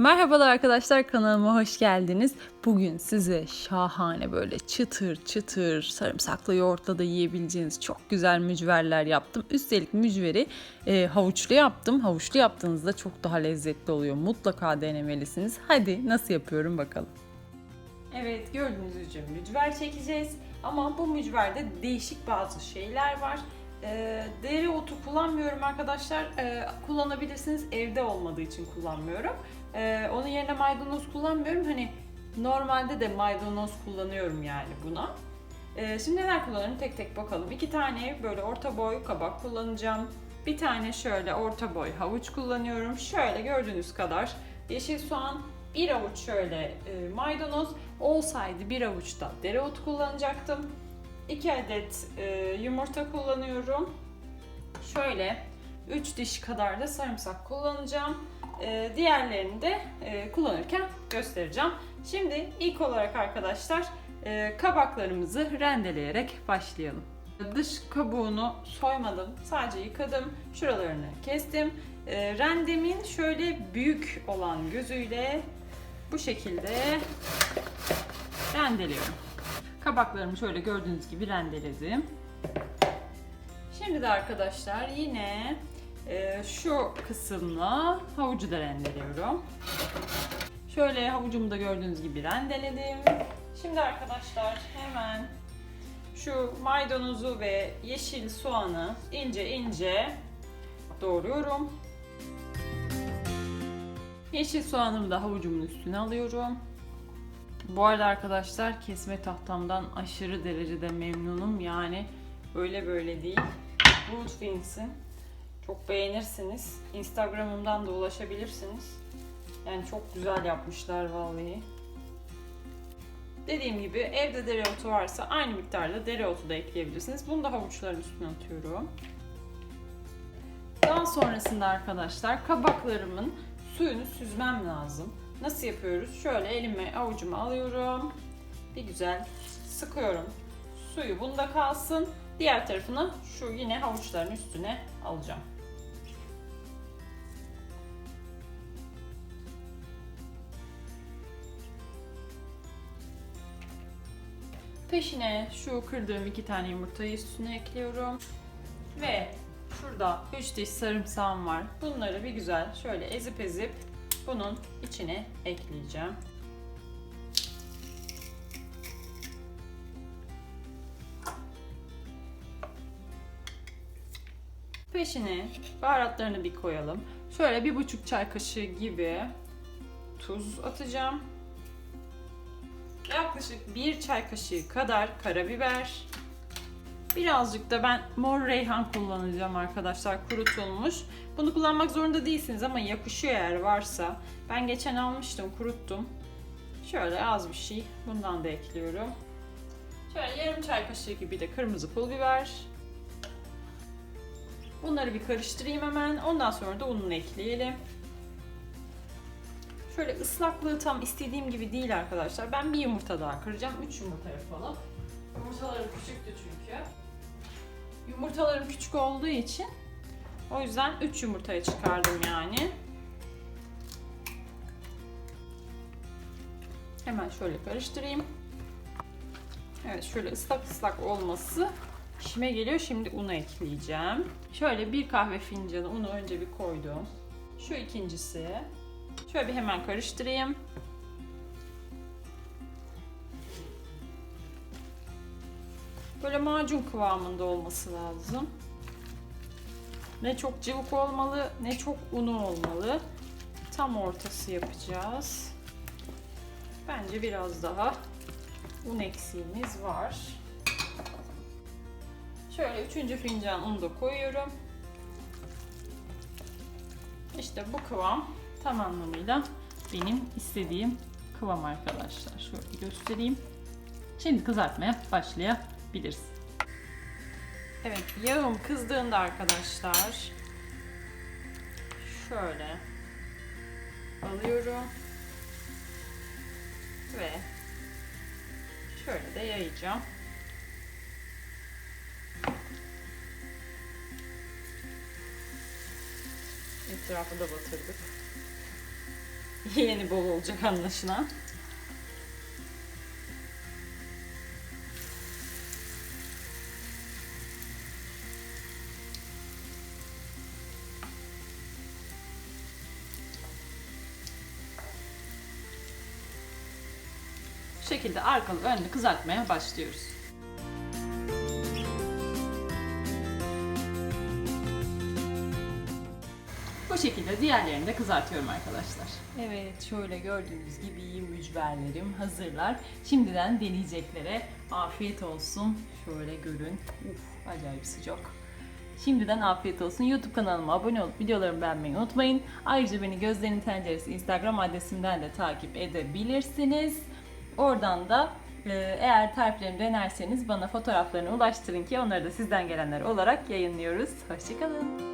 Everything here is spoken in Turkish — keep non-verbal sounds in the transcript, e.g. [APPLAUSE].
Merhabalar arkadaşlar kanalıma hoş geldiniz. Bugün size şahane böyle çıtır çıtır sarımsaklı yoğurtla da yiyebileceğiniz çok güzel mücverler yaptım. Üstelik mücveri e, havuçlu yaptım. Havuçlu yaptığınızda çok daha lezzetli oluyor. Mutlaka denemelisiniz. Hadi nasıl yapıyorum bakalım. Evet gördüğünüz üzere mücver çekeceğiz. Ama bu mücverde değişik bazı şeyler var. Ee, dereotu kullanmıyorum arkadaşlar. Ee, kullanabilirsiniz. Evde olmadığı için kullanmıyorum. Ee, onun yerine maydanoz kullanmıyorum. Hani normalde de maydanoz kullanıyorum yani buna. Ee, şimdi neler kullanırım tek tek bakalım. İki tane böyle orta boy kabak kullanacağım. Bir tane şöyle orta boy havuç kullanıyorum. Şöyle gördüğünüz kadar yeşil soğan, bir avuç şöyle e, maydanoz olsaydı bir avuç da dereotu kullanacaktım. 2 adet e, yumurta kullanıyorum. Şöyle 3 diş kadar da sarımsak kullanacağım. E, diğerlerini de e, kullanırken göstereceğim. Şimdi ilk olarak arkadaşlar e, kabaklarımızı rendeleyerek başlayalım. Dış kabuğunu soymadım. Sadece yıkadım. Şuralarını kestim. E, rendemin şöyle büyük olan gözüyle bu şekilde rendeliyorum. Kabaklarımı şöyle gördüğünüz gibi rendeledim. Şimdi de arkadaşlar yine e, şu kısımla havucu da rendeliyorum. Şöyle havucumu da gördüğünüz gibi rendeledim. Şimdi arkadaşlar hemen şu maydanozu ve yeşil soğanı ince ince doğruyorum. Yeşil soğanımı da havucumun üstüne alıyorum. Bu arada arkadaşlar kesme tahtamdan aşırı derecede memnunum. Yani öyle böyle değil. Woodwings'in çok beğenirsiniz. Instagram'ımdan da ulaşabilirsiniz. Yani çok güzel yapmışlar vallahi. Dediğim gibi evde dereotu varsa aynı miktarda dereotu da ekleyebilirsiniz. Bunu da havuçların üstüne atıyorum. Daha sonrasında arkadaşlar kabaklarımın suyunu süzmem lazım. Nasıl yapıyoruz? Şöyle elime avucuma alıyorum. Bir güzel sıkıyorum. Suyu bunda kalsın. Diğer tarafını şu yine havuçların üstüne alacağım. Peşine şu kırdığım iki tane yumurtayı üstüne ekliyorum. Ve şurada 3 diş sarımsağım var. Bunları bir güzel şöyle ezip ezip bunun içine ekleyeceğim. Peşine baharatlarını bir koyalım. Şöyle bir buçuk çay kaşığı gibi tuz atacağım. Yaklaşık bir çay kaşığı kadar karabiber. Birazcık da ben mor reyhan kullanacağım arkadaşlar kurutulmuş. Bunu kullanmak zorunda değilsiniz ama yakışıyor eğer varsa. Ben geçen almıştım kuruttum. Şöyle az bir şey bundan da ekliyorum. Şöyle yarım çay kaşığı gibi de kırmızı pul biber. Bunları bir karıştırayım hemen. Ondan sonra da ununu ekleyelim. Şöyle ıslaklığı tam istediğim gibi değil arkadaşlar. Ben bir yumurta daha kıracağım. 3 yumurta yapalım. Yumurtalarım küçüktü çünkü. Yumurtalarım küçük olduğu için o yüzden 3 yumurtaya çıkardım yani. Hemen şöyle karıştırayım. Evet şöyle ıslak ıslak olması işime geliyor. Şimdi unu ekleyeceğim. Şöyle bir kahve fincanı unu önce bir koydum. Şu ikincisi. Şöyle bir hemen karıştırayım. Böyle macun kıvamında olması lazım. Ne çok cıvık olmalı, ne çok unu olmalı. Tam ortası yapacağız. Bence biraz daha un eksiğimiz var. Şöyle üçüncü fincan unu da koyuyorum. İşte bu kıvam tam anlamıyla benim istediğim kıvam arkadaşlar. Şöyle göstereyim. Şimdi kızartmaya başlayabiliriz. Evet yağım kızdığında arkadaşlar şöyle alıyorum ve şöyle de yayacağım. Etrafı da batırdık. [LAUGHS] Yeni bol olacak anlaşılan. Şekilde arkalı önlü kızartmaya başlıyoruz. Bu şekilde diğerlerini de kızartıyorum arkadaşlar. Evet şöyle gördüğünüz gibi mücverlerim hazırlar. Şimdiden deneyeceklere afiyet olsun. Şöyle görün. Uf, acayip sıcak. Şimdiden afiyet olsun. YouTube kanalıma abone olup videolarımı beğenmeyi unutmayın. Ayrıca beni Gözlerin Tenceresi Instagram adresimden de takip edebilirsiniz. Oradan da e, eğer tariflerimi denerseniz bana fotoğraflarını ulaştırın ki onları da sizden gelenler olarak yayınlıyoruz. Hoşçakalın.